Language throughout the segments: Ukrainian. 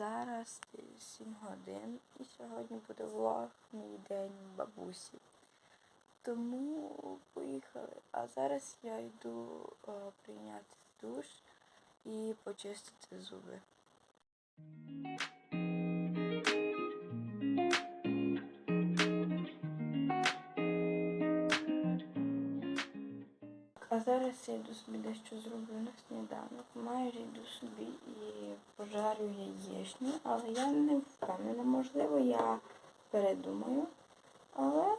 Зараз 7 годин і сьогодні буде влог мій день бабусі. Тому поїхали. А зараз я йду о, прийняти душ і почистити зуби. Зараз я йду собі дещо зроблю на сніданок. Майже йду собі і пожарю яєчню, але я не впевнена, можливо, я передумаю. Але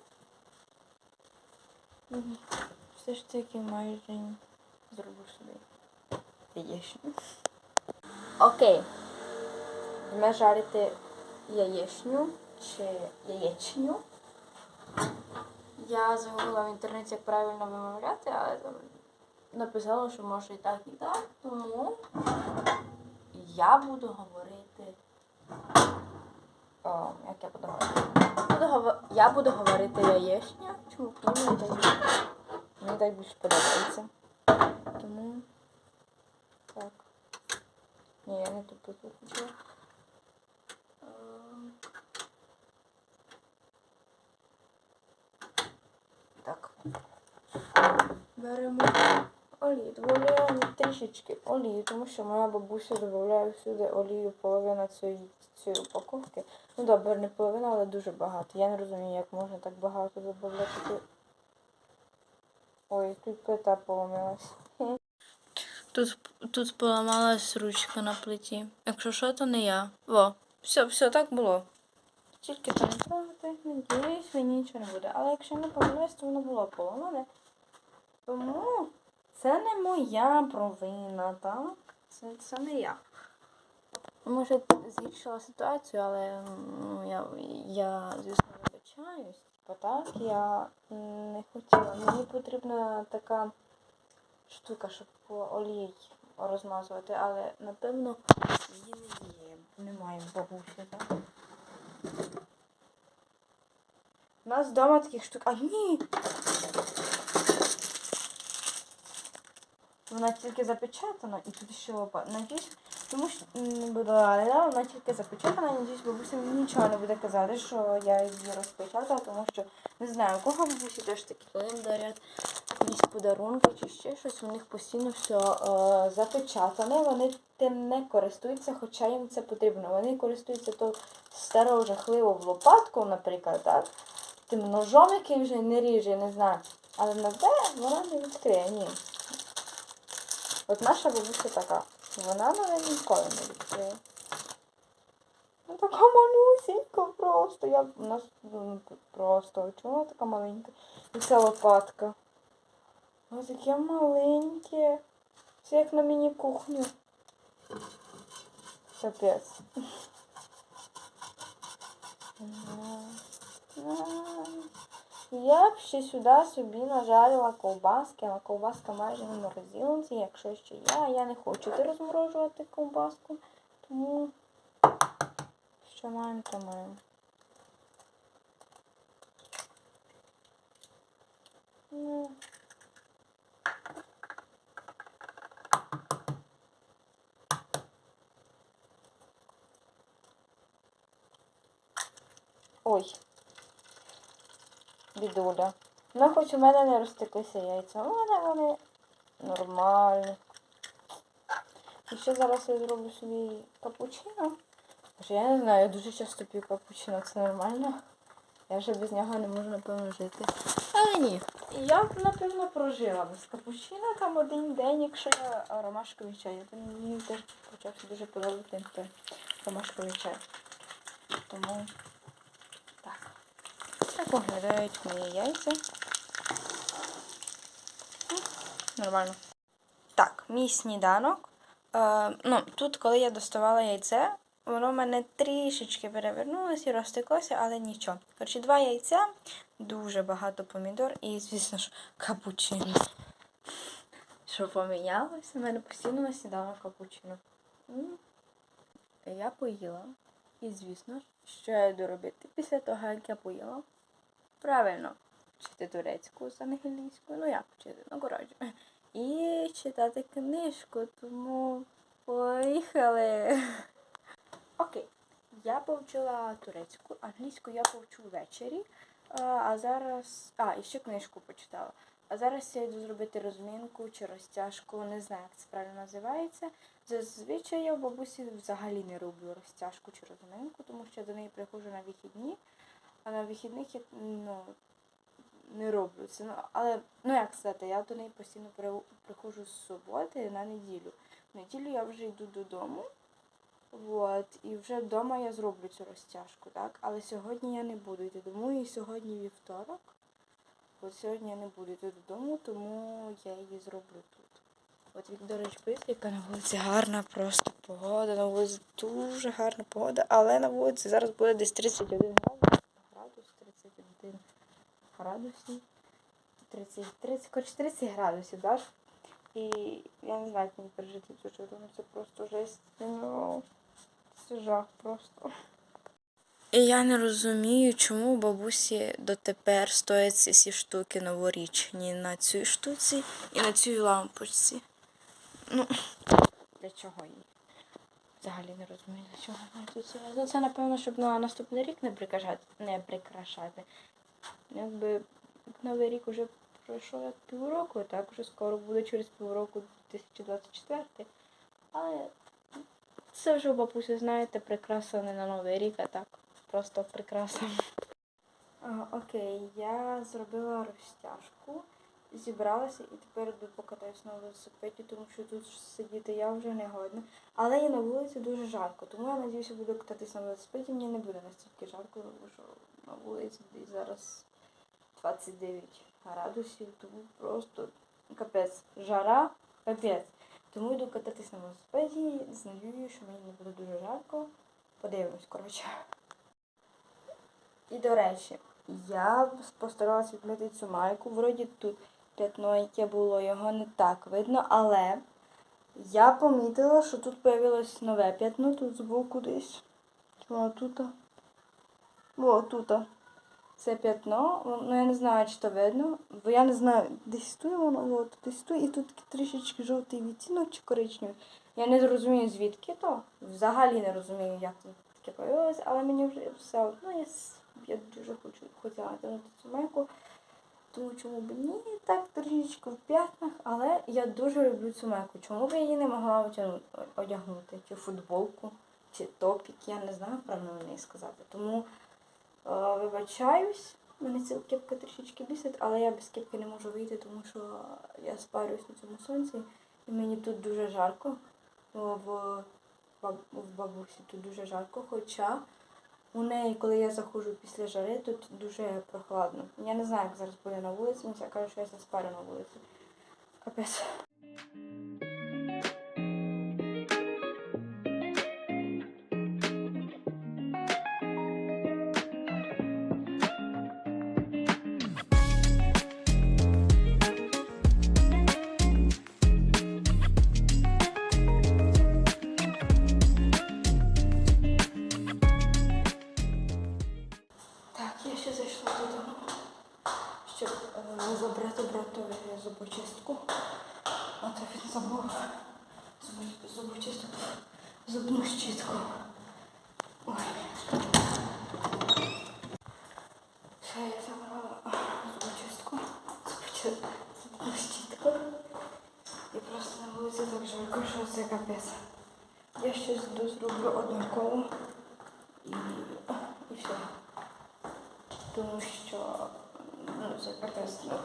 все ж таки майже зроблю собі яєчню. Окей. Ми жарити яєчню чи яєчню. Я загуглила в інтернеті, як правильно вимовляти, але там написала, що може і так, і так. Тому я буду говорити. О, як я буду говорити? Я буду говорити яєчня. Чому? Мені так мені так більше подобається. Тому так. Ні, я не тут виключила. Ем. Так. Беремо олію. Додаємо трішечки олії, тому що моя бабуся додає всюди олію половина цієї, цієї упаковки. Ну добре, не половина, але дуже багато. Я не розумію, як можна так багато додати. Ой, тут плита поломилась. Тут, тут поламалась ручка на плиті. Якщо що, то не я. Во, все, все так було. Тільки то не трогати, надіюсь, мені нічого не буде. Але якщо не помиляюсь, то воно було поламане. Тому це не моя провина, так? Це, це не я. Може, згіршила ситуацію, але ну, я, я, звісно, вибачаюсь. Бо так я не хотіла. Мені потрібна така штука, щоб по олії розмазувати, але напевно її не є. Немає в бабусі, так? У нас вдома таких штук. А ні! Вона тільки запечатана і тут ще лопа. Надіюсь, тому що вона тільки запечатана, надіюсь, бабуся мені нічого не буде казати, що я її розпечатала, тому що не знаю, у кого бабусі теж такі, коли якісь подарунки чи ще щось, у них постійно все е, запечатане, вони тим не користуються, хоча їм це потрібно. Вони користуються то старою жахливо в лопатку, наприклад, так? Тим ножом, який вже не ріже, не знаю. Але на те вона не відкриє, ні. От наша бабуся така. Вона мене ніколи не відкриє. Ну така малюсенька просто. Я у нас ну, просто. Чому вона така маленька? І ця лопатка. Ось таке маленьке. Це як на міні-кухню. Капець. Я б ще сюди собі нажарила ковбаски, але ковбаска майже на морозилці, якщо що я, я не хочу розморожувати ковбаску, тому що маємо, то маємо. Ну. Ой. Бідуля. Ну, хоч у мене не розтеклися яйця. У мене вони нормальні. І ще зараз я зроблю собі капучино. Боже, я не знаю, я дуже часто п'ю капучино, це нормально. Я вже без нього не можу, напевно, жити. Але ні. Я б, напевно, прожила без капучино там один день, якщо я ромашковий чай. Я Мені теж почався дуже подобати ромашковий чай. Тому. Так виглядають мої яйця. Нормально. Так, мій сніданок. Е, ну, тут, коли я доставала яйце, воно в мене трішечки перевернулося і розтеклося, але нічого. Коротше, два яйця, дуже багато помідор і, звісно ж, капучино. Що помінялося? У мене постійно на сніданок капучино. Я поїла. І, звісно ж, що я йду робити після того, як я поїла. Правильно, вчити турецьку з англійською, ну як вчити, ну коротше. І читати книжку, тому Поїхали. Окей. Я повчила турецьку, англійську я повчу ввечері. А, зараз. А, і ще книжку почитала. А зараз я йду зробити розмінку чи розтяжку, не знаю, як це правильно називається. Зазвичай я у бабусі взагалі не роблю розтяжку чи розминку, тому що до неї приходжу на вихідні, а на вихідних я ну, не роблю це. Ну, але, ну як сказати, я до неї постійно приходжу з суботи на неділю. В неділю я вже йду додому. Вот, і вже вдома я зроблю цю розтяжку, так? Але сьогодні я не буду йти додому, і сьогодні вівторок. От сьогодні я не буду йти додому, тому я її зроблю тут. От від, до речі, яка на вулиці гарна просто погода. На вулиці дуже гарна погода, але на вулиці зараз буде десь 31 градус, градус 31 градусів. 30, 30, хоч 30 градусів, да? ж? І я не знаю, як мені пережити цю жару, ну це просто жесть. Ну, це жах просто. І я не розумію, чому бабусі дотепер стоять ці всі штуки новорічні на цій штуці і на цій лампочці. Ну, для чого їй? Взагалі не розумію, для чого вона тут це. Ну, це, напевно, щоб на наступний рік не прикрашати. Не прикрашати. Якби новий рік уже пройшов як півроку, так вже скоро буде через півроку 2024. Але це вже бабусі, знаєте, прикраса не на новий рік, а так. Просто прикраса. А, окей, я зробила розтяжку, зібралася і тепер йду покатаюсь на велосипеді, тому що тут сидіти я вже не годна. Але і на вулиці дуже жарко, тому я надіюся, буду кататись на велосипеді. Мені не буде настільки жарко, тому що на вулиці десь зараз 29 градусів, тому просто капець. Жара, капець. Тому йду кататись на велосипеді з надією, що мені не буде дуже жарко. Подивимось, коротше. І до речі, я постаралася відмити цю майку. Вроді тут п'ятно, яке було, його не так видно, але я помітила, що тут появилось нове п'ятно, тут збоку десь. О, тут. О, тут. Це п'ятно, ну я не знаю, чи то видно, бо я не знаю, десь тут воно, от, десь тут, і тут трішечки жовтий відтінок чи коричневий. Я не зрозумію, звідки то. Взагалі не розумію, як тут таке появилося, але мені вже все одно, я, я дуже хочу хотіла натягнути цю майку. Тому чому б ні, так трішечки в п'ятнах, але я дуже люблю цю майку. Чому б я її не могла одягнути? Чи футболку, чи топік, я не знаю правильно неї сказати. Тому е, вибачаюсь, мене ця кепка трішечки бісить, але я без кепки не можу вийти, тому що я спарююсь на цьому сонці, і мені тут дуже жарко. В, в бабусі тут дуже жарко, хоча у неї, коли я заходжу після жари, тут дуже прохладно. Я не знаю, як зараз буде на вулиці, але я кажу, що я заспарю на вулиці. Капець. Забрати братові зубочистку. А то він забув зуб- зубочистку, зубну щітку. Ой. Все, я забрала а, зубочистку, зубочи- зубну щітку. І просто на вулиці так жарко, що це капець. Я щось зроблю одне і, і все тому що ну, це ну,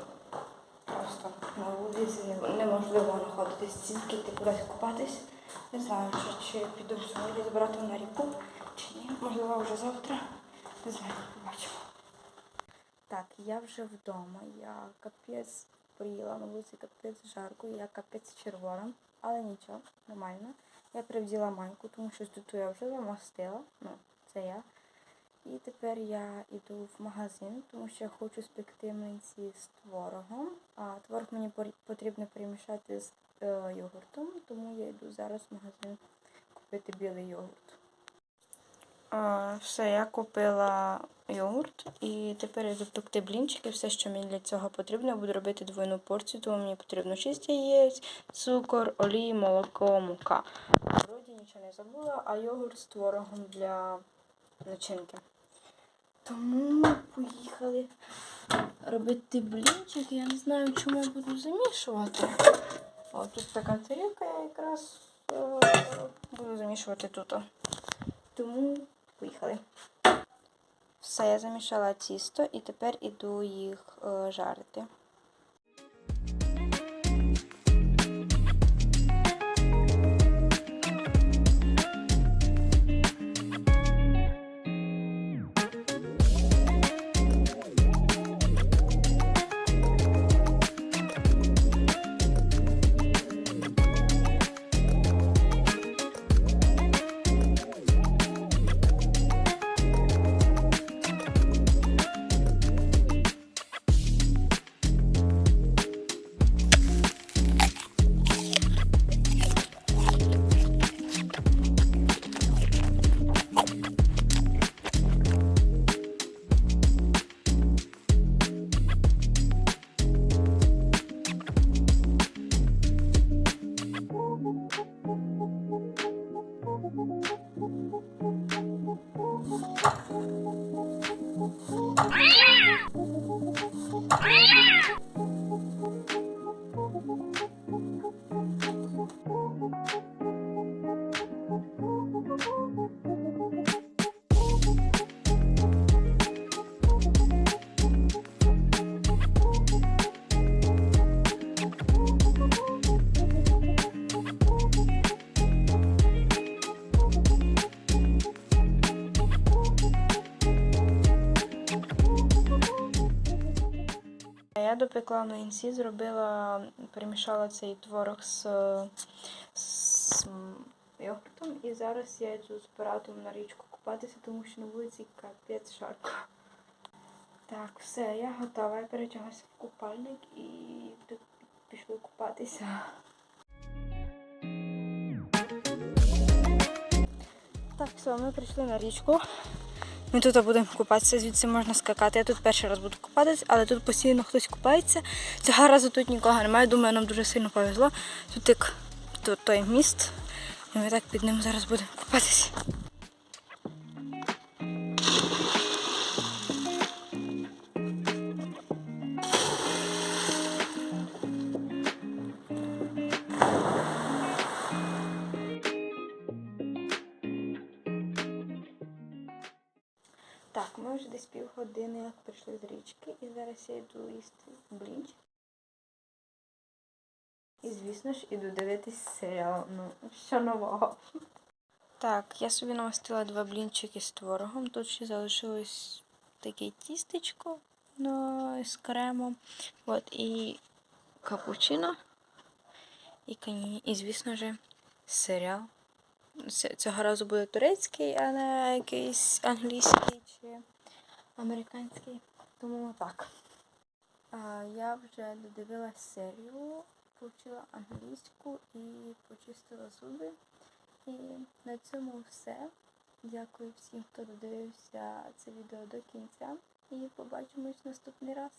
Просто на вулиці неможливо знаходитись стільки ти кудись купатись. Не знаю, чи, чи піду сьогодні збирати на ріку, чи ні. Можливо, вже завтра. Не знаю, побачимо. Так, я вже вдома. Я капець приїла на вулиці капець жарко, я капець червона, але нічого, нормально. Я привділа майку, тому що тут я вже замастила. Ну, це я. І тепер я йду в магазин, тому що я хочу спекти млинці з творогом. А творог мені потрібно перемішати з е, йогуртом, тому я йду зараз в магазин купити білий йогурт. А, все, я купила йогурт і тепер йду пекти блінчики. Все, що мені для цього потрібно, я буду робити двойну порцію, тому мені потрібно 6 яєць, цукор, олій, молоко, мука. Вроді нічого не забула, а йогурт з творогом для начинки. Тому поїхали робити блінчики. Я не знаю, чому я буду замішувати. О, тут така тарілка, я якраз о, буду замішувати тут. Тому поїхали. Все, я замішала тісто і тепер іду їх о, жарити. Я допекла в млинці, зробила, перемішала цей творог з, з йогуртом. І зараз я йду з братом на річку купатися, тому що на вулиці капець жарко. Так, все, я готова. Я перетяглася в купальник і пішли купатися. Так, все, ми прийшли на річку. Ми тут будемо купатися, звідси можна скакати. Я тут перший раз буду купатися, але тут постійно хтось купається. Цього разу тут нікого немає. Думаю, нам дуже сильно повезло. Тут як той міст. І ми так під ним зараз будемо купатися. Як річки, і зараз я йду їсти блінчик. І, звісно ж, іду дивитись серіал. Ну, що нового. Так, я собі намастила два блінчики з творогом. Тут ще залишилось таке тістечко ну, з кремом. От, і капучино. І, кані... і звісно ж, серіал. Цього разу буде турецький, а не якийсь англійський чи американський. Тому так. А, я вже додивилась серію, повчила англійську і почистила зуби. І на цьому все. Дякую всім, хто додивився це відео до кінця. І побачимось наступний раз.